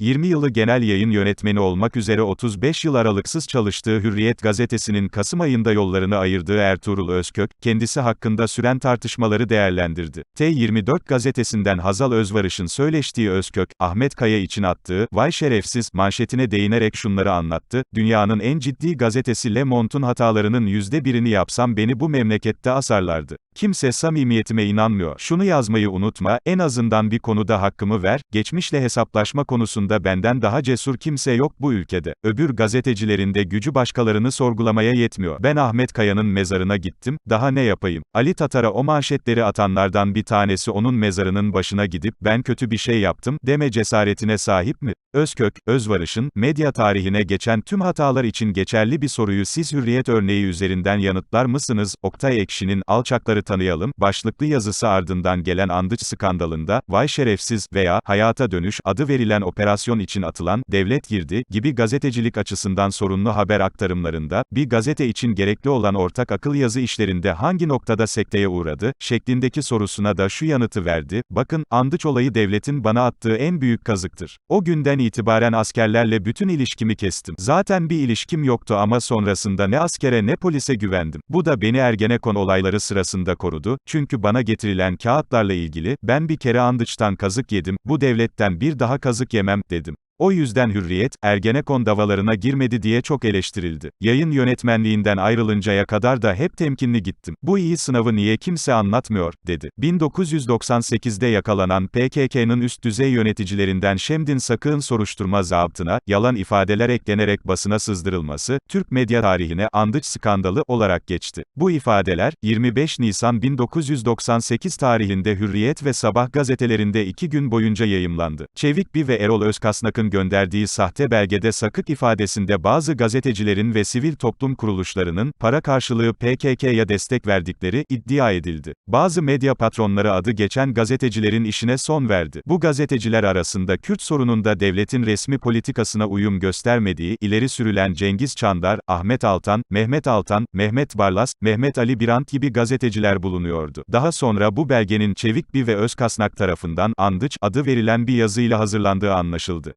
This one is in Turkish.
20 yılı genel yayın yönetmeni olmak üzere 35 yıl aralıksız çalıştığı Hürriyet gazetesinin Kasım ayında yollarını ayırdığı Ertuğrul Özkök, kendisi hakkında süren tartışmaları değerlendirdi. T24 gazetesinden Hazal Özvarış'ın söyleştiği Özkök, Ahmet Kaya için attığı, vay şerefsiz, manşetine değinerek şunları anlattı, dünyanın en ciddi gazetesi Le Monde'un hatalarının yüzde birini yapsam beni bu memlekette asarlardı. Kimse samimiyetime inanmıyor. Şunu yazmayı unutma, en azından bir konuda hakkımı ver, geçmişle hesaplaşma konusunda benden daha cesur kimse yok bu ülkede. Öbür gazetecilerin de gücü başkalarını sorgulamaya yetmiyor. Ben Ahmet Kaya'nın mezarına gittim, daha ne yapayım? Ali Tatar'a o manşetleri atanlardan bir tanesi onun mezarının başına gidip, ben kötü bir şey yaptım, deme cesaretine sahip mi? Özkök, Özvarış'ın, medya tarihine geçen tüm hatalar için geçerli bir soruyu siz hürriyet örneği üzerinden yanıtlar mısınız? Oktay Ekşi'nin Alçakları Tanıyalım, başlıklı yazısı ardından gelen Andıç skandalında, Vay Şerefsiz veya Hayata Dönüş adı verilen operasyon için atılan, devlet girdi gibi gazetecilik açısından sorunlu haber aktarımlarında, bir gazete için gerekli olan ortak akıl yazı işlerinde hangi noktada sekteye uğradı, şeklindeki sorusuna da şu yanıtı verdi, bakın, Andıç olayı devletin bana attığı en büyük kazıktır. O günden itibaren askerlerle bütün ilişkimi kestim. Zaten bir ilişkim yoktu ama sonrasında ne askere ne polise güvendim. Bu da beni Ergenekon olayları sırasında korudu, çünkü bana getirilen kağıtlarla ilgili, ben bir kere Andıç'tan kazık yedim, bu devletten bir daha kazık yemem, dedim. O yüzden Hürriyet, Ergenekon davalarına girmedi diye çok eleştirildi. Yayın yönetmenliğinden ayrılıncaya kadar da hep temkinli gittim. Bu iyi sınavı niye kimse anlatmıyor, dedi. 1998'de yakalanan PKK'nın üst düzey yöneticilerinden Şemdin Sakık'ın soruşturma zabıtına, yalan ifadeler eklenerek basına sızdırılması, Türk medya tarihine andıç skandalı olarak geçti. Bu ifadeler, 25 Nisan 1998 tarihinde Hürriyet ve Sabah gazetelerinde iki gün boyunca yayımlandı. Çevikbi ve Erol Özkasnak'ın gönderdiği sahte belgede Sakık ifadesinde bazı gazetecilerin ve sivil toplum kuruluşlarının, para karşılığı PKK'ya destek verdikleri iddia edildi. Bazı medya patronları adı geçen gazetecilerin işine son verdi. Bu gazeteciler arasında Kürt sorununda devletin resmi politikasına uyum göstermediği, ileri sürülen Cengiz Çandar, Ahmet Altan, Mehmet Altan, Mehmet Barlas, Mehmet Ali Birant gibi gazeteciler bulunuyordu. Daha sonra bu belgenin Çevikbi ve Özkasnak tarafından Andıç adı verilen bir yazıyla hazırlandığı anlaşıldı.